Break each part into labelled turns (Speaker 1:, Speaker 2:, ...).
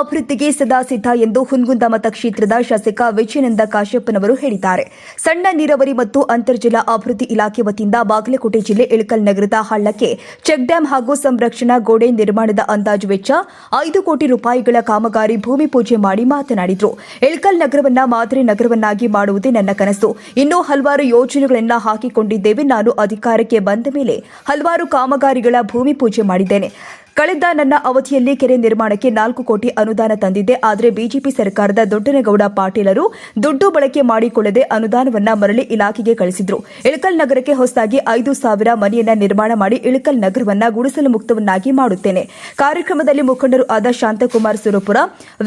Speaker 1: ಅಭಿವೃದ್ಧಿಗೆ ಸದಾ ಸಿದ್ಧ ಎಂದು ಹುನ್ಗುಂದ ಮತಕ್ಷೇತ್ರದ ಶಾಸಕ ವಿಜಯನಂದ ಕಾಶ್ಯಪ್ಪನವರು ಹೇಳಿದ್ದಾರೆ. ಸಣ್ಣ ನೀರಾವರಿ ಮತ್ತು ಅಂತರ್ಜಲ ಅಭಿವೃದ್ಧಿ ಇಲಾಖೆ ವತಿಯಿಂದ ಬಾಗಲಕೋಟೆ ಜಿಲ್ಲೆ ಇಳಕಲ್ ನಗರದ ಹಳ್ಳಕ್ಕೆ ಚೆಕ್ ಡ್ಯಾಂ ಹಾಗೂ ಸಂರಕ್ಷಣಾ ಗೋಡೆ ನಿರ್ಮಾಣದ ಅಂದಾಜು ವೆಚ್ಚ ಐದು ಕೋಟಿ ರೂಪಾಯಿಗಳ ಕಾಮಗಾರಿ ಭೂಮಿ ಪೂಜೆ ಮಾಡಿ ಮಾತನಾಡಿದರು. ಇಳಕಲ್ ನಗರವನ್ನ ಮಾದರಿ ನಗರವನ್ನಾಗಿ ಮಾಡುವುದೇ ನನ್ನ ಕನಸು. ಇನ್ನೂ ಹಲವಾರು ಯೋಜನೆಗಳನ್ನ ಹಾಕಿಕೊಂಡಿದ್ದೇವೆ. ನಾನು ಅಧಿಕಾರಕ್ಕೆ ಬಂದ ಮೇಲೆ ಹಲವಾರು ಕಾಮಗಾರಿಗಳ ಭೂಮಿ ಪೂಜೆ ಮಾಡಿದ್ದೇನೆ. ಕಳೆದ ನನ್ನ ಅವಧಿಯಲ್ಲಿ ಕೆರೆ ನಿರ್ಮಾಣಕ್ಕೆ ನಾಲ್ಕು ಕೋಟಿ ಅನುದಾನ ತಂದಿದ್ದೆ. ಆದರೆ ಬಿಜೆಪಿ ಸರ್ಕಾರದ ದೊಡ್ಡನಗೌಡ ಪಾಟೀಲರು ದುಡ್ಡು ಬಳಕೆ ಮಾಡಿಕೊಳ್ಳದೆ ಅನುದಾನವನ್ನ ಮರಳಿ ಇಲಾಖೆಗೆ ಕಳಿಸಿದ್ರು. ಇಳಕಲ್ ನಗರಕ್ಕೆ ಹೊಸದಾಗಿ ಐದು ಸಾವಿರ ಮನೆಯನ್ನ ನಿರ್ಮಾಣ ಮಾಡಿ ಇಳಕಲ್ ನಗರವನ್ನ ಗುಡಿಸಲು ಮುಕ್ತವನ್ನಾಗಿ ಮಾಡುತ್ತೇನೆ. ಕಾರ್ಯಕ್ರಮದಲ್ಲಿ ಮುಖಂಡರು ಆದ ಶಾಂತಕುಮಾರ್ ಸುರಪುರ,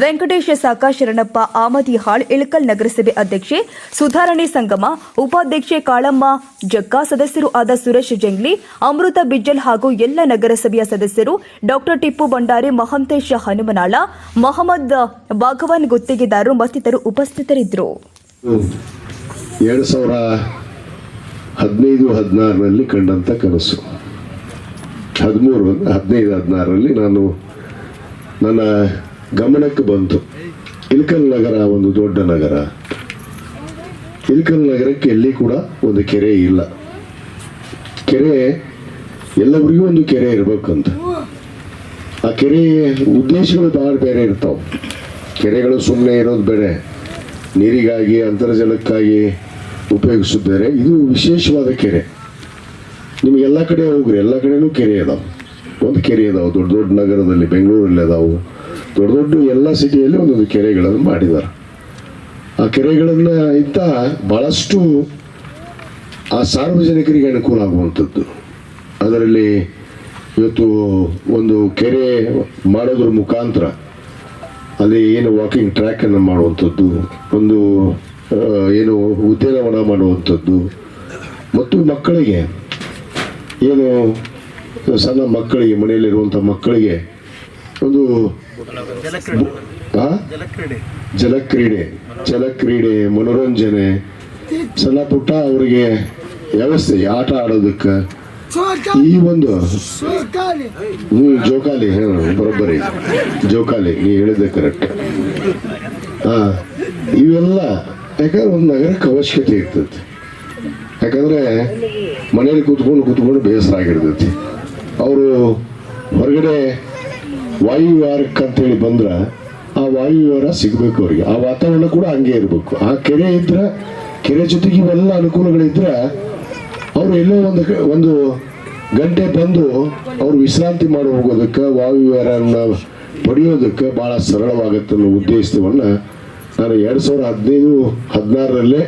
Speaker 1: ವೆಂಕಟೇಶ ಸಾಕಾ ಶರಣಪ್ಪ ಆಮದಿಹಾಳ್ ಇಳಕಲ್ ನಗರಸಭೆ ಅಧ್ಯಕ್ಷೆ ಸುಧಾರಣೆ ಸಂಗಮ, ಉಪಾಧ್ಯಕ್ಷೆ ಕಾಳಮ್ಮ, ಜಗ್ಗ ಸದಸ್ಯರು ಆದ ಸುರೇಶ್ ಜಂಗ್ಲಿ, ಅಮೃತ ಬಿಜ್ಜಲ್ ಹಾಗೂ ಎಲ್ಲ ನಗರಸಭೆಯ ಸದಸ್ಯರು ಡಾಕ್ಟರ್ ಟಿಪ್ಪು ಭಂಡಾರಿ, ಮಹಂತೇಶ ಹನುಮನಾಳ, ಮೊಹಮ್ಮದ್ ಭಗವಾನ್ ಗುತ್ತಿಗೆದಾರರು ಮತ್ತಿತರರು ಉಪಸ್ಥಿತರಿದ್ದರು.
Speaker 2: ಎರಡು ಸಾವಿರ ಹದಿನೈದು, ಹದಿನಾರರಲ್ಲಿ ಕಂಡಂಥ ಕನಸು. ಹದಿಮೂರು, ಹದಿನೈದು, ಹದಿನಾರರಲ್ಲಿ ನಾನು ನನ್ನ ಗಮನಕ್ಕೆ ಬಂತು. ಇಲ್ಕಲ್ ನಗರ ಒಂದು ದೊಡ್ಡ ನಗರ. ಇಲ್ಕಲ್ ನಗರಕ್ಕೆ ಎಲ್ಲಿ ಕೂಡ ಒಂದು ಕೆರೆ ಇಲ್ಲ. ಕೆರೆ, ಎಲ್ಲರಿಗೂ ಒಂದು ಕೆರೆ ಇರಬೇಕಂತ. ಆ ಕೆರೆ ಉದ್ದೇಶಗಳು ಭಾಳ ಬೇರೆ ಇರ್ತಾವೆ. ಕೆರೆಗಳು ಸುಮ್ಮನೆ ಇರೋದು ಬೇರೆ. ನೀರಿಗಾಗಿ, ಅಂತರ್ಜಲಕ್ಕಾಗಿ ಉಪಯೋಗಿಸೋದು ಬೇರೆ ಇದು ವಿಶೇಷವಾದ ಕೆರೆ. ನಿಮಗೆ ಎಲ್ಲ ಕಡೆ ಹೋಗ್ರಿ, ಎಲ್ಲ ಕಡೆನೂ ಕೆರೆ ಅದಾವೆ ಒಂದು ಕೆರೆ ಅದಾವೆ ದೊಡ್ಡ ದೊಡ್ಡ ನಗರದಲ್ಲಿ, ಬೆಂಗಳೂರಲ್ಲಿ ಅದಾವು ದೊಡ್ಡ ದೊಡ್ಡ ಎಲ್ಲ ಸಿಟಿಯಲ್ಲಿ ಒಂದೊಂದು ಕೆರೆಗಳನ್ನು ಮಾಡಿದ್ದಾರೆ. ಆ ಕೆರೆಗಳನ್ನು ಇಂಥ ಭಾಳಷ್ಟು ಆ ಸಾರ್ವಜನಿಕರಿಗೆ ಅನುಕೂಲ ಆಗುವಂಥದ್ದು. ಅದರಲ್ಲಿ ಇವತ್ತು ಒಂದು ಕೆರೆ ಮಾಡೋದ್ರ ಮುಖಾಂತರ ಅಲ್ಲಿ ಏನು ವಾಕಿಂಗ್ ಟ್ರ್ಯಾಕನ್ನು ಮಾಡುವಂಥದ್ದು, ಒಂದು ಏನು ಉದ್ಯಾನವನ ಮಾಡುವಂಥದ್ದು, ಮತ್ತು ಮಕ್ಕಳಿಗೆ ಏನು ಸಣ್ಣ ಮಕ್ಕಳಿಗೆ, ಮನೆಯಲ್ಲಿರುವಂಥ ಮಕ್ಕಳಿಗೆ ಒಂದು? ಜಲಕ್ರೀಡೆ ಜಲಕ್ರೀಡೆ, ಮನೋರಂಜನೆ, ಸಣ್ಣ ಪುಟ್ಟ ಅವರಿಗೆ ವ್ಯವಸ್ಥೆ, ಆಟ ಆಡೋದಕ್ಕೆ ಈ ಒಂದು ಜೋಕಾಲಿ ಬರೋಬ್ಬರಿ. ಜೋಕಾಲಿ ನೀ ಹೇಳಿದೆ ಕರೆಕ್ಟ್ ಹಾ ಇವೆಲ್ಲ ಯಾಕಂದ್ರೆ ಒಂದು ನಗರಕ್ಕೆ ಅವಶ್ಯಕತೆ ಇರ್ತೈತಿ. ಯಾಕಂದ್ರೆ ಮನೇಲಿ ಕೂತ್ಕೊಂಡು ಕೂತ್ಕೊಂಡು ಬೇಸರ ಆಗಿರ್ತೈತಿ. ಅವರು ಹೊರಗಡೆ ವಾಯುವಿಹಾರಕ್ಕೆ ಅಂತ ಅಂತೇಳಿ ಬಂದ್ರೆ ಆ ವಾಯುವಿಹಾರ ಸಿಗಬೇಕು ಅವರಿಗೆ ಅವ್ರಿಗೆ. ಆ ವಾತಾವರಣ ಕೂಡ ಹಂಗೆ ಇರಬೇಕು. ಆ ಕೆರೆ ಇದ್ರೆ ಕೆರೆ ಜೊತೆಗೆ ಇವೆಲ್ಲ ಅನುಕೂಲಗಳಿದ್ರೆ ಅವ್ರು ಎಲ್ಲೋ ಒಂದು ಒಂದು ಗಂಟೆ ಬಂದು ಅವರು ವಿಶ್ರಾಂತಿ ಮಾಡಿ ಹೋಗೋದಕ್ಕೆ ವಾಯು ವಿಹಾರನ ಪಡೆಯೋದಕ್ಕೆ ಭಾಳ ಸರಳವಾಗುತ್ತೆ ಅನ್ನೋ ಉದ್ದೇಶವನ್ನ ನಾನು ಎರಡು ಸಾವಿರದ ಹದಿನೈದು, ಹದಿನಾರರಲ್ಲೇ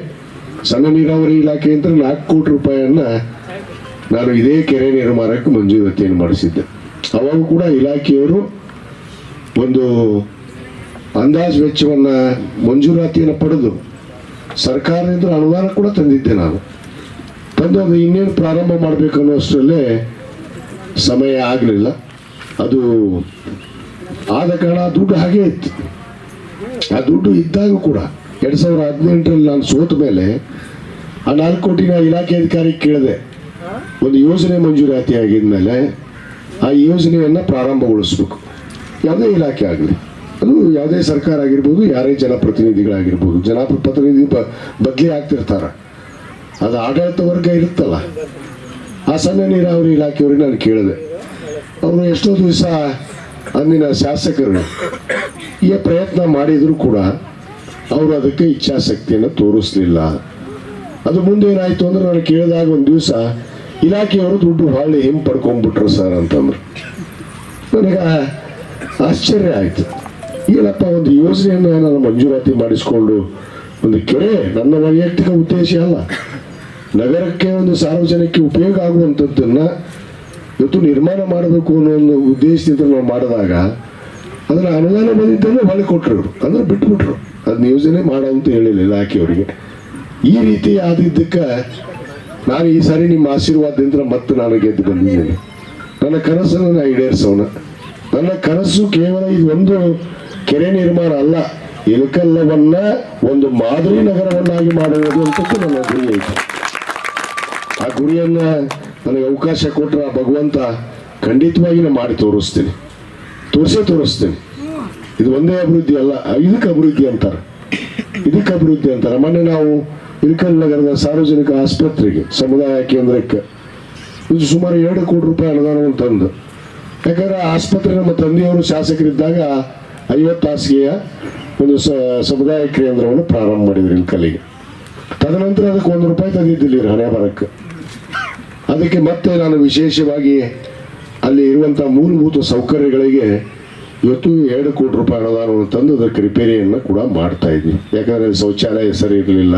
Speaker 2: ಸಣ್ಣ ನೀರಾವರಿ ಇಲಾಖೆಯಿಂದ ನಾಲ್ಕು ಕೋಟಿ ರೂಪಾಯಿಯನ್ನು ನಾನು ಇದೇ ಕೆರೆ ನಿರ್ಮಾಣಕ್ಕೆ ಮಂಜೂರಾತಿಯನ್ನು ಮಾಡಿಸಿದ್ದೆ. ಅವಾಗ ಕೂಡ ಇಲಾಖೆಯವರು ಒಂದು ಅಂದಾಜು ವೆಚ್ಚವನ್ನ ಮಂಜೂರಾತಿಯನ್ನು ಪಡೆದು ಸರ್ಕಾರದಿಂದ ಅನುದಾನ ಕೂಡ ತಂದಿದ್ದೆ ನಾನು. ತಂದು ಅದು ಇನ್ನೇನು ಪ್ರಾರಂಭ ಮಾಡಬೇಕು ಅನ್ನೋಷ್ಟರಲ್ಲೇ ಸಮಯ ಆಗಲಿಲ್ಲ. ಅದು ಆದ ಕಾರಣ ದುಡ್ಡು ಹಾಗೇ ಇತ್ತು. ಆ ದುಡ್ಡು ಇದ್ದಾಗ ಕೂಡ ಎರಡು ಸಾವಿರದ ಹದಿನೆಂಟರಲ್ಲಿ ನಾನು ಸೋತ ಮೇಲೆ ಆ ನಾಲ್ಕು ಕೋಟಿನ ಇಲಾಖೆ ಅಧಿಕಾರಿಗೆ ಕೇಳಿದೆ. ಒಂದು ಯೋಜನೆ ಮಂಜೂರಾತಿ ಆಗಿದ್ಮೇಲೆ ಆ ಯೋಜನೆಯನ್ನು ಪ್ರಾರಂಭಗೊಳಿಸ್ಬೇಕು. ಯಾವುದೇ ಇಲಾಖೆ ಆಗಲಿ, ಅದು ಯಾವುದೇ ಸರ್ಕಾರ ಆಗಿರ್ಬೋದು, ಯಾರೇ ಜನಪ್ರತಿನಿಧಿಗಳಾಗಿರ್ಬೋದು, ಜನಪ್ರತಿನಿಧಿ ಬದಲಿ ಆಗ್ತಿರ್ತಾರೆ. ಅದು ಆಡಳಿತ ವರ್ಗ ಇರುತ್ತಲ್ಲ? ಆ ಸಣ್ಣ ನೀರಾವರಿ ಇಲಾಖೆಯವ್ರಿಗೆ ನಾನು ಕೇಳಿದೆ. ಅವರು ಎಷ್ಟೋ ದಿವಸ ಅಂದಿನ ಶಾಸಕರು ಈ ಪ್ರಯತ್ನ ಮಾಡಿದರೂ ಕೂಡ ಅವರು ಅದಕ್ಕೆ ಇಚ್ಛಾಶಕ್ತಿಯನ್ನು ತೋರಿಸ್ಲಿಲ್ಲ. ಅದು ಮುಂದೆ ಏನಾಯ್ತು ಅಂದ್ರೆ ನಾನು ಕೇಳಿದಾಗ ಒಂದು ದಿವಸ ಇಲಾಖೆಯವರು ದುಡ್ಡು ಹಾಳಿ ಹಿಂ ಪಡ್ಕೊಂಡ್ಬಿಟ್ರು ಸರ್ ಅಂತಂದ್ರು. ನನಗೆ ಆಶ್ಚರ್ಯ ಆಯಿತು. ಏನಪ್ಪ ಒಂದು ಯೋಜನೆಯನ್ನು ನಾನು ಮಂಜೂರಾತಿ ಮಾಡಿಸ್ಕೊಂಡು ಒಂದು ಕೆರೆ ನನ್ನ ವೈಯಕ್ತಿಕ ಉದ್ದೇಶ ಅಲ್ಲ. ನಗರಕ್ಕೆ ಒಂದು ಸಾರ್ವಜನಿಕ ಉಪಯೋಗ ಆಗುವಂಥದ್ದನ್ನು ಇವತ್ತು ನಿರ್ಮಾಣ ಮಾಡಬೇಕು ಅನ್ನೋ ಒಂದು ಉದ್ದೇಶದಿಂದ ನಾವು ಮಾಡಿದಾಗ ಅದರ ಅನುದಾನ ಬಂದಿದ್ದನ್ನು ಹೊಳೆ ಕೊಟ್ಟರು. ಅಂದ್ರೆ ಬಿಟ್ಬಿಟ್ರು. ಅದನ್ನ ಯೋಜನೆ ಮಾಡೋ ಅಂತ ಹೇಳಿಲ್ಲ ಇಲಾಖೆಯವರಿಗೆ. ಈ ರೀತಿ ಆದಿದ್ದಕ್ಕೆ ನಾನು ಈ ಸಾರಿ ನಿಮ್ಮ ಆಶೀರ್ವಾದದಿಂದ ಮತ್ತೆ ನಾನು ಗೆದ್ದು ಬಂದಿದ್ದೇನೆ. ನನ್ನ ಕನಸನ್ನು ನಾನು ಈಡೇರಿಸೋಣ. ನನ್ನ ಕನಸು ಕೇವಲ ಇದೊಂದು ಕೆರೆ ನಿರ್ಮಾಣ ಅಲ್ಲ ಇಲಕಲ್ಲವನ್ನ ಒಂದು ಮಾದರಿ ನಗರವನ್ನಾಗಿ ಮಾಡುವುದು ಅಂತಕ್ಕೂ ನನ್ನ ಗುರಿ ಐತೆ ಆ ಗುರಿಯನ್ನ ನನಗೆ ಅವಕಾಶ ಕೊಟ್ಟರೆ ಆ ಭಗವಂತ ಖಂಡಿತವಾಗಿ ಮಾಡಿ ತೋರಿಸ್ತೀನಿ. ತೋರಿಸೇ ತೋರಿಸ್ತೀನಿ. ಇದು ಒಂದೇ ಅಭಿವೃದ್ಧಿ ಅಲ್ಲ, ಇದಕ್ಕೆ ಅಭಿವೃದ್ಧಿ ಅಂತಾರೆ. ಇದಕ್ಕೆ ಅಭಿವೃದ್ಧಿ ಅಂತಾರೆ. ಮೊನ್ನೆ ನಾವು ಇಳಕಲ್ ನಗರದ ಸಾರ್ವಜನಿಕ ಆಸ್ಪತ್ರೆಗೆ, ಸಮುದಾಯ ಕೇಂದ್ರಕ್ಕೆ ಇದು ಸುಮಾರು ಎರಡು ಕೋಟಿ ರೂಪಾಯಿ ಅನುದಾನವನ್ನು ತಂದು. ಯಾಕಂದ್ರೆ ಆಸ್ಪತ್ರೆ ನಮ್ಮ ತಂದೆಯವರು ಶಾಸಕರಿದ್ದಾಗ ಐವತ್ತು ಹಾಸಿಗೆಯ ಒಂದು ಸಮುದಾಯ ಕೇಂದ್ರವನ್ನು ಪ್ರಾರಂಭ ಮಾಡಿದ್ರು ಇಳಕಲ್ಲಿಗೆ. ತದನಂತರ ಅದಕ್ಕೆ ಒಂದು ರೂಪಾಯಿ ತಂದಿದ್ದಿಲ್ಲ ಹಣೆ ಬರಕ್ಕೆ. ಅದಕ್ಕೆ ಮತ್ತೆ ನಾನು ವಿಶೇಷವಾಗಿ ಅಲ್ಲಿ ಇರುವಂಥ ಮೂಲಭೂತ ಸೌಕರ್ಯಗಳಿಗೆ ಇವತ್ತು ಎರಡು ಕೋಟಿ ರೂಪಾಯಿ ಅನುದಾನವನ್ನು ತಂದು ಅದಕ್ಕೆ ರಿಪೇರಿಯನ್ನು ಕೂಡ ಮಾಡ್ತಾ ಇದ್ವಿ ಯಾಕಂದ್ರೆ ಶೌಚಾಲಯ ಸರಿ ಇರಲಿಲ್ಲ,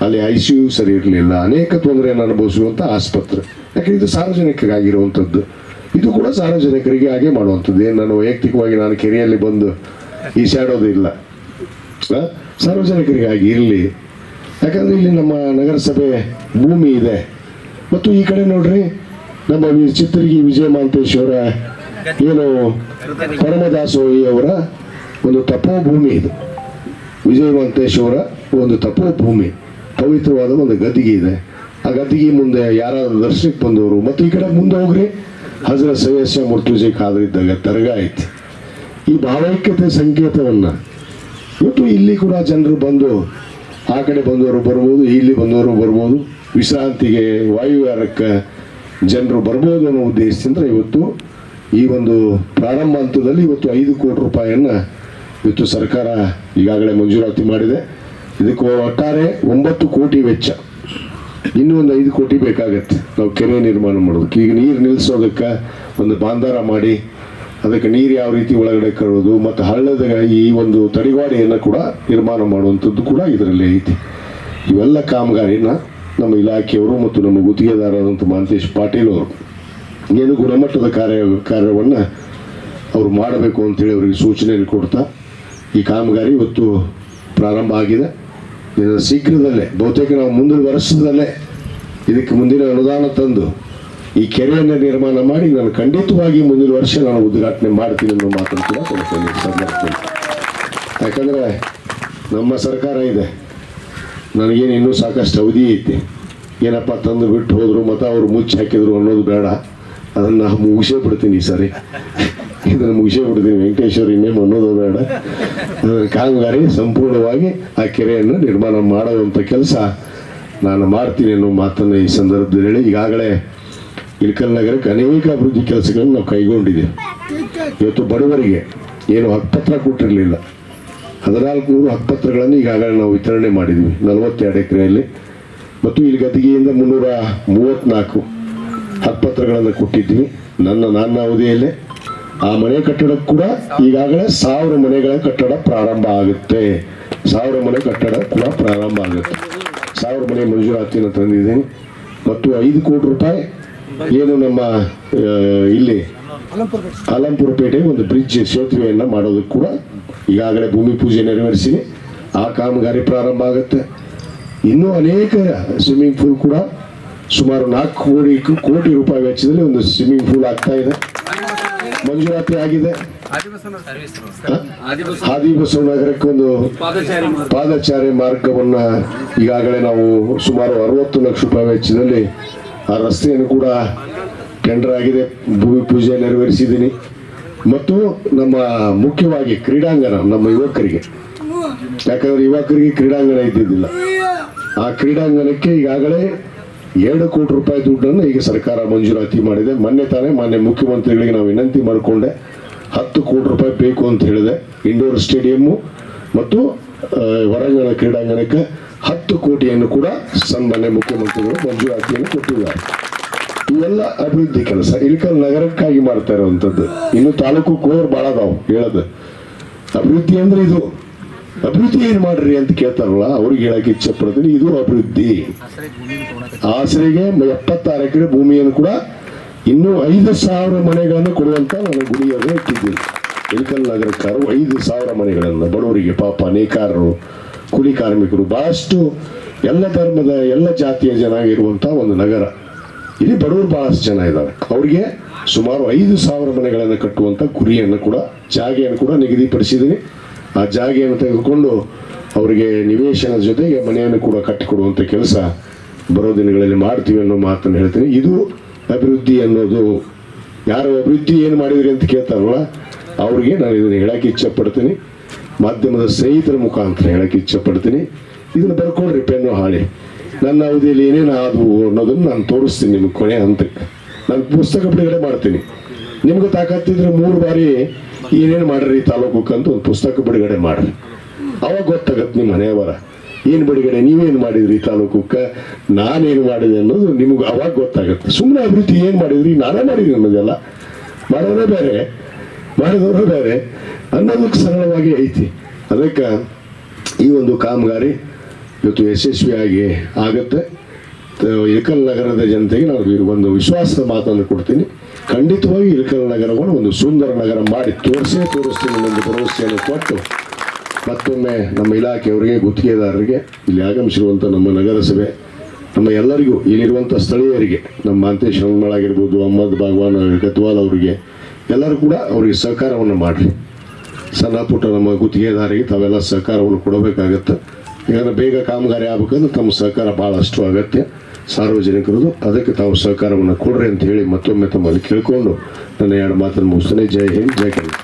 Speaker 2: ಅಲ್ಲಿ ಐ ಸಿ ಯು ಸರಿ ಇರಲಿಲ್ಲ, ಅನೇಕ ತೊಂದರೆಯನ್ನು ಅನುಭವಿಸುವಂಥ ಆಸ್ಪತ್ರೆ. ಯಾಕಂದ್ರೆ ಇದು ಸಾರ್ವಜನಿಕರಿಗಾಗಿರುವಂಥದ್ದು ಇದು ಕೂಡ ಸಾರ್ವಜನಿಕರಿಗೆ ಹಾಗೆ ಮಾಡುವಂಥದ್ದು ಏನು ನಾನು ವೈಯಕ್ತಿಕವಾಗಿ ನಾನು ಕೆರೆಯಲ್ಲಿ ಬಂದು ಆ? ಸಾರ್ವಜನಿಕರಿಗಾಗಿ ಇರಲಿ. ಯಾಕಂದ್ರೆ ಇಲ್ಲಿ ನಮ್ಮ ನಗರಸಭೆ ಭೂಮಿ ಇದೆ. ಮತ್ತು ಈ ಕಡೆ ನೋಡ್ರಿ, ನಮ್ಮ ಚಿತ್ರಗಿ ವಿಜಯ ಮಹಾಂತೇಶ್ವರ ಏನು ಅವರ ಒಂದು ತಪೋಭೂಮಿ ಇದು. ವಿಜಯ ಮಹಾಂತೇಶ್ವರ ಒಂದು ತಪೋಭೂಮಿ, ಪವಿತ್ರವಾದ ಒಂದು ಗದ್ದಿಗೆ ಇದೆ. ಆ ಗದ್ದಿಗೆ ಮುಂದೆ ಯಾರಾದ್ರೂ ದರ್ಶನಕ್ಕೆ ಬಂದವರು, ಮತ್ತು ಈ ಕಡೆ ಮುಂದೆ ಹೋಗ್ರಿ ಹಜರ ಸೈಯದ್ ಮುರ್ತುಜಿ ಕಾದರಿದ್ದಾಗ ದರ್ಗಾ ಐತಿ. ಈ ಭಾವೈಕ್ಯತೆ ಸಂಕೇತವನ್ನ ಇವತ್ತು ಇಲ್ಲಿ ಕೂಡ ಜನರು ಬಂದು, ಆ ಕಡೆ ಬಂದವರು ಬರ್ಬೋದು, ಇಲ್ಲಿ ಬಂದವರು ಬರ್ಬೋದು. ವಿಶ್ರಾಂತಿಗೆ ವಾಯುವಿಹಾರಕ್ಕೆ ಜನರು ಬರ್ಬೋದು ಅನ್ನೋ ಉದ್ದೇಶದಿಂದ ಇವತ್ತು ಈ ಒಂದು ಪ್ರಾರಂಭ ಹಂತದಲ್ಲಿ ಇವತ್ತು ಐದು ಕೋಟಿ ರೂಪಾಯಿಯನ್ನು ಇವತ್ತು ಸರ್ಕಾರ ಈಗಾಗಲೇ ಮಂಜೂರಾತಿ ಮಾಡಿದೆ. ಇದಕ್ಕೆ ಒಟ್ಟಾರೆ ಒಂಬತ್ತು ಕೋಟಿ ವೆಚ್ಚ. ಇನ್ನೂ ಒಂದು ಐದು ಕೋಟಿ ಬೇಕಾಗತ್ತೆ. ನಾವು ಕೆರೆ ನಿರ್ಮಾಣ ಮಾಡೋದಕ್ಕೆ. ಈಗ ನೀರು ನಿಲ್ಲಿಸೋದಕ್ಕೆ ಒಂದು ಬಾಂಧಾರ ಮಾಡಿ, ಅದಕ್ಕೆ ನೀರು ಯಾವ ರೀತಿ ಒಳಗಡೆ ಕರೋದು ಮತ್ತು ಹಳ್ಳದ ಈ ಒಂದು ತಡಿವಾಡಿಯನ್ನು ಕೂಡ ನಿರ್ಮಾಣ ಮಾಡುವಂಥದ್ದು ಕೂಡ ಇದರಲ್ಲಿ ಐತಿ. ಇವೆಲ್ಲ ಕಾಮಗಾರಿನ ನಮ್ಮ ಇಲಾಖೆಯವರು ಮತ್ತು ನಮ್ಮ ಗುತ್ತಿಗೆದಾರರಾದಂಥ ಮಹಂತೇಶ್ ಪಾಟೀಲ್ ಅವರು ಏನು ಗುಣಮಟ್ಟದ ಕಾರ್ಯ ಕಾರ್ಯವನ್ನು ಅವರು ಮಾಡಬೇಕು ಅಂತೇಳಿ ಅವರಿಗೆ ಸೂಚನೆಯನ್ನು ಕೊಡ್ತಾ ಈ ಕಾಮಗಾರಿ ಇವತ್ತು ಪ್ರಾರಂಭ ಆಗಿದೆ. ಇದರ ಶೀಘ್ರದಲ್ಲೇ, ಬಹುತೇಕ ನಾವು ಮುಂದಿನ ವರ್ಷದಲ್ಲೇ ಇದಕ್ಕೆ ಮುಂದಿನ ಅನುದಾನ ತಂದು ಈ ಕೆರೆಯನ್ನು ನಿರ್ಮಾಣ ಮಾಡಿ ನಾನು ಖಂಡಿತವಾಗಿ ಮುಂದಿನ ವರ್ಷ ನಾನು ಉದ್ಘಾಟನೆ ಮಾಡ್ತೀನಿ ಅನ್ನೋ ಮಾತನ್ನು ಕೂಡ ಯಾಕಂದರೆ ನಮ್ಮ ಸರ್ಕಾರ ಇದೆ. ನನಗೇನು ಇನ್ನೂ ಸಾಕಷ್ಟು ಅವಧಿ ಐತಿ. ಏನಪ್ಪ ತಂದು ಬಿಟ್ಟು ಹೋದರು ಮತ್ತು ಅವರು ಮುಚ್ಚಿ ಹಾಕಿದ್ರು ಅನ್ನೋದು ಬೇಡ. ಅದನ್ನು ಮುಗಿಸೇ ಬಿಡ್ತೀನಿ ಈ ಸಾರಿ. ಇದನ್ನು ಮುಗಿಸೇ ಬಿಡ್ತೀನಿ. ವೆಂಕಟೇಶ್ವರ ಇನ್ನೇನು ಅನ್ನೋದು ಬೇಡ. ಅದರ ಕಾಮಗಾರಿ ಸಂಪೂರ್ಣವಾಗಿ ಆ ಕೆರೆಯನ್ನು ನಿರ್ಮಾಣ ಮಾಡುವಂಥ ಕೆಲಸ ನಾನು ಮಾಡ್ತೀನಿ ಅನ್ನೋ ಮಾತನ್ನು ಈ ಸಂದರ್ಭದಲ್ಲಿ ಹೇಳಿ ಈಗಾಗಲೇ ಇಳಕಲ್ ನಗರಕ್ಕೆ ಅನೇಕ ಅಭಿವೃದ್ಧಿ ಕೆಲಸಗಳನ್ನು ನಾವು ಕೈಗೊಂಡಿದ್ದೇವೆ. ಇವತ್ತು ಬಡವರಿಗೆ ಏನು ಹಕ್ಕತ್ರ ಕೊಟ್ಟಿರಲಿಲ್ಲ. ಹದಿನಾಲ್ಕು ನೂರು ಹಕ್ಕುಪತ್ರಗಳನ್ನು ಈಗಾಗಲೇ ನಾವು ವಿತರಣೆ ಮಾಡಿದ್ವಿ ನಲವತ್ತೆರಡು ಎಕರೆಯಲ್ಲಿ. ಮತ್ತು ಇಲ್ಲಿ ಗದಿಗೆಯಿಂದ ಮುನ್ನೂರ ಹತ್ತು ಪತ್ರಗಳನ್ನು ಕೊಟ್ಟಿದ್ವಿ ನನ್ನ ನನ್ನ ಅವಧಿಯಲ್ಲೇ. ಆ ಮನೆ ಕಟ್ಟಡಕ್ಕೆ ಕೂಡ ಈಗಾಗಲೇ ಸಾವಿರ ಮನೆಗಳ ಕಟ್ಟಡ ಪ್ರಾರಂಭ ಆಗುತ್ತೆ. ಸಾವಿರ ಮನೆ ಕಟ್ಟಡ ಕೂಡ ಪ್ರಾರಂಭ ಆಗುತ್ತೆ. ಸಾವಿರ ಮನೆ ಮಂಜೂರಾತಿಯನ್ನು ತಂದಿದ್ದೀನಿ. ಮತ್ತು ಐದು ಕೋಟಿ ರೂಪಾಯಿ ಏನು ನಮ್ಮ ಇಲ್ಲಿ ಅಲಂಪುರ ಪೇಟೆಗೆ ಒಂದು ಬ್ರಿಡ್ಜ್ ಸೇತುವೆಯನ್ನು ಮಾಡೋದಕ್ಕೆ ಕೂಡ ಈಗಾಗಲೇ ಭೂಮಿ ಪೂಜೆ ನೆರವೇರಿಸಿ ಆ ಕಾಮಗಾರಿ ಪ್ರಾರಂಭ ಆಗುತ್ತೆ. ಇನ್ನೂ ಅನೇಕ ಸ್ವಿಮ್ಮಿಂಗ್ ಪೂಲ್ ಕೂಡ ಸುಮಾರು ನಾಲ್ಕು ಕೋಟಿ ಕೋಟಿ ರೂಪಾಯಿ ವೆಚ್ಚದಲ್ಲಿ ಒಂದು ಸ್ವಿಮ್ಮಿಂಗ್ ಪೂಲ್ ಆಗ್ತಾ ಇದೆ. ಮಂಜೂರಾತಿ ಆಗಿದೆ. ಆದಿಬಸವ ನಗರಕ್ಕೆ ಒಂದು
Speaker 3: ಪಾದಚಾರಿ
Speaker 2: ಮಾರ್ಗವನ್ನ ಈಗಾಗಲೇ ನಾವು ಸುಮಾರು ಅರವತ್ತು ಲಕ್ಷ ರೂಪಾಯಿ ವೆಚ್ಚದಲ್ಲಿ ಆ ರಸ್ತೆಯನ್ನು ಕೂಡ ಟೆಂಡರ್ ಆಗಿದೆ. ಭೂಮಿ ಪೂಜೆ ನೆರವೇರಿಸಿದ್ದೀನಿ. ಮತ್ತು ನಮ್ಮ ಮುಖ್ಯವಾಗಿ ಕ್ರೀಡಾಂಗಣ, ನಮ್ಮ ಯುವಕರಿಗೆ. ಯಾಕಂದ್ರೆ ಯುವಕರಿಗೆ ಕ್ರೀಡಾಂಗಣ ಇದ್ದಿದ್ದಿಲ್ಲ. ಆ ಕ್ರೀಡಾಂಗಣಕ್ಕೆ ಈಗಾಗಲೇ ಎರಡು ಕೋಟಿ ರೂಪಾಯಿ ದುಡ್ಡನ್ನು ಈಗ ಸರ್ಕಾರ ಮಂಜೂರಾತಿ ಮಾಡಿದೆ. ಮೊನ್ನೆ ತಾನೇ ಮಾನ್ಯ ಮುಖ್ಯಮಂತ್ರಿಗಳಿಗೆ ನಾವು ವಿನಂತಿ ಮಾಡಿಕೊಂಡೆ. ಹತ್ತು ಕೋಟಿ ರೂಪಾಯಿ ಬೇಕು ಅಂತ ಹೇಳಿದೆ. ಇಂಡೋರ್ ಸ್ಟೇಡಿಯಮ್ಮು ಮತ್ತು ಹೊರಾಂಗಣ ಕ್ರೀಡಾಂಗಣಕ್ಕೆ ಹತ್ತು ಕೋಟಿಯನ್ನು ಕೂಡ ಸನ್ಮಾನ್ಯ ಮುಖ್ಯಮಂತ್ರಿಗಳು ಮಂಜೂರಾತಿಯನ್ನು ಕೊಟ್ಟಿದ್ದಾರೆ. ಇವೆಲ್ಲ ಅಭಿವೃದ್ಧಿ ಕೆಲಸ. ಇಳಕಲ್ ನಗರಕ್ಕಾಗಿ ಮಾಡ್ತಾ ಇರುವಂಥದ್ದು ಇನ್ನು ತಾಲೂಕು ಕೋರ್ ಭಾಳ ಅದಾವು, ಹೇಳೋದು. ಅಭಿವೃದ್ಧಿ ಅಂದ್ರೆ ಇದು. ಅಭಿವೃದ್ಧಿ ಏನ್ ಮಾಡ್ರಿ ಅಂತ ಕೇಳ್ತಾರಲ್ಲ, ಅವ್ರಿಗೆ ಹೇಳಕ್ ಇಚ್ಛೆ ಪಡ್ತೀನಿ ಇದು ಅಭಿವೃದ್ಧಿ. ಆಸರೆಗೆ ಎಪ್ಪತ್ತಾರು ಎಕರೆ ಭೂಮಿಯನ್ನು ಕೂಡ ಇನ್ನೂ ಐದು ಸಾವಿರ ಮನೆಗಳನ್ನು ಕೊಡುವಂತ ನಾನು ಗುರಿಯನ್ನು ಇಟ್ಟಿದ್ದೀನಿ ಇಳಕಲ್ ನಗರಕ್ಕಾರು ಐದು ಸಾವಿರ ಮನೆಗಳನ್ನು, ಬಡವರಿಗೆ ಪಾಪ ನೇಕಾರರು ಕೂಲಿ ಕಾರ್ಮಿಕರು, ಬಹಳಷ್ಟು ಎಲ್ಲ ಧರ್ಮದ ಎಲ್ಲ ಜಾತಿಯ ಜನ ಇರುವಂತ ಒಂದು ನಗರ. ಇಲ್ಲಿ ಬಡವರು ಬಹಳಷ್ಟು ಜನ ಇದ್ದಾರೆ. ಅವರಿಗೆ ಸುಮಾರು ಐದು ಸಾವಿರ ಮನೆಗಳನ್ನು ಕಟ್ಟುವಂತ ಗುರಿಯನ್ನು ಕೂಡ, ಜಾಗೆಯನ್ನು ಕೂಡ ನಿಗದಿಪಡಿಸಿದ್ದೀನಿ. ಆ ಜಾಗೆಯನ್ನು ತೆಗೆದುಕೊಂಡು ಅವರಿಗೆ ನಿವೇಶನ ಜೊತೆಗೆ ಮನೆಯನ್ನು ಕೂಡ ಕಟ್ಟಿಕೊಡುವಂಥ ಕೆಲಸ ಬರೋ ದಿನಗಳಲ್ಲಿ ಮಾಡ್ತೀವಿ ಅನ್ನೋ ಮಾತನ್ನು ಹೇಳ್ತೀನಿ. ಇದು ಅಭಿವೃದ್ಧಿ ಅನ್ನೋದು. ಯಾರು ಅಭಿವೃದ್ಧಿ ಏನು ಮಾಡಿದ್ರಿ ಅಂತ ಕೇಳ್ತಾರಲ್ಲ, ಅವ್ರಿಗೆ ನಾನು ಇದನ್ನು ಹೇಳಕ್ಕೆ ಇಚ್ಛಪಡ್ತೀನಿ. ಮಾಧ್ಯಮದ ಸ್ನೇಹಿತರ ಮುಖಾಂತರ ಹೇಳಕ್ಕೆ ಇಚ್ಛಪಡ್ತೀನಿ. ಇದನ್ನು ಬರ್ಕೊಡ್ರಿ ಪೆನ್ನು ಹಾಳಿ. ನನ್ನ ಅವಧಿಯಲ್ಲಿ ಏನೇನು ಆದವು ಅನ್ನೋದನ್ನು ನಾನು ತೋರಿಸ್ತೀನಿ ನಿಮ್ಗೆ ಕೊನೆ ಹಂತಕ್ಕೆ. ನಾನು ಪುಸ್ತಕ ಬಿಡುಗಡೆ ಮಾಡ್ತೀನಿ. ನಿಮ್ಗೆ ತಾಕತ್ತಿದ್ರೆ ಮೂರು ಬಾರಿ ಏನೇನು ಮಾಡ್ರಿ ತಾಲೂಕಕ್ಕೆ ಅಂತ ಒಂದು ಪುಸ್ತಕ ಬಿಡುಗಡೆ ಮಾಡ್ರಿ. ಅವಾಗ ಗೊತ್ತಾಗತ್ತೆ ನಿಮ್ಮ ಮನೆಯವರ. ಏನು ಬಿಡುಗಡೆ? ನೀವೇನು ಮಾಡಿದ್ರಿ ತಾಲೂಕಕ್ಕೆ? ನಾನೇನು ಮಾಡಿದೆ ಅನ್ನೋದು ನಿಮ್ಗೆ ಅವಾಗ ಗೊತ್ತಾಗುತ್ತೆ. ಸುಮ್ಮನೆ ಅಭಿವೃದ್ಧಿ ಏನು ಮಾಡಿದ್ರಿ? ನಾನೇ ಮಾಡಿದ್ರಿ ಅನ್ನೋದೆಲ್ಲ. ಮಾಡೋದೇ ಬೇರೆ. ಮಾಡಿದವರು ಬೇರೆ. ಅನ್ನೋದಕ್ಕೆ ಸರಳವಾಗಿ ಐತಿ. ಅದಕ್ಕೆ ಈ ಒಂದು ಕಾಮಗಾರಿ ಇವತ್ತು ಯಶಸ್ವಿಯಾಗಿ ಆಗುತ್ತೆ. ಇಳಕಲ್ ನಗರದ ಜನತೆಗೆ ನಾನು ಒಂದು ವಿಶ್ವಾಸದ ಮಾತನ್ನು ಕೊಡ್ತೀನಿ. ಖಂಡಿತವಾಗಿ ಇಳಕಲ್ ನಗರವನ್ನು ಒಂದು ಸುಂದರ ನಗರ ಮಾಡಿ ತೋರಿಸೇ ತೋರಿಸ್ತೀನಿ ಒಂದು ಭರವಸೆಯನ್ನು ಕೊಟ್ಟು ಮತ್ತೊಮ್ಮೆ ನಮ್ಮ ಇಲಾಖೆಯವರಿಗೆ, ಗುತ್ತಿಗೆದಾರರಿಗೆ, ಇಲ್ಲಿ ಆಗಮಿಸಿರುವಂಥ ನಮ್ಮ ನಗರಸಭೆ, ನಮ್ಮ ಎಲ್ಲರಿಗೂ ಇಲ್ಲಿರುವಂಥ ಸ್ಥಳೀಯರಿಗೆ, ನಮ್ಮ ಮಾಂತೇಶ್ ಹನುಮಳ ಆಗಿರ್ಬೋದು, ಅಹಮದ್ ಗದ್ವಾಲ್ ಅವರಿಗೆ, ಎಲ್ಲರೂ ಕೂಡ ಅವರಿಗೆ ಸಹಕಾರವನ್ನು ಮಾಡಿರಿ. ಸಣ್ಣ ಪುಟ್ಟ ನಮ್ಮ ಗುತ್ತಿಗೆದಾರಿಗೆ ತಾವೆಲ್ಲ ಸಹಕಾರವನ್ನು ಕೊಡಬೇಕಾಗತ್ತೆ. ಯಾಕಂದ್ರೆ ಬೇಗ ಕಾಮಗಾರಿ ಆಗ್ಬೇಕಂದ್ರೆ ತಮ್ಮ ಸಹಕಾರ ಭಾಳಷ್ಟು ಅಗತ್ಯ. ಸಾರ್ವಜನಿಕರದು, ಅದಕ್ಕೆ ತಾವು ಸಹಕಾರವನ್ನು ಕೊಡ್ರಿ ಅಂತ ಹೇಳಿ ಮತ್ತೊಮ್ಮೆ ತಮ್ಮಲ್ಲಿ ಕೇಳಿಕೊಂಡು ನನ್ನ ಎರಡು ಮಾತನ್ನು ಮುಗಿಸ್ತೇನೆ. ಜೈ ಹಿಂದ್, ಜೈ ಕನ್ನಡ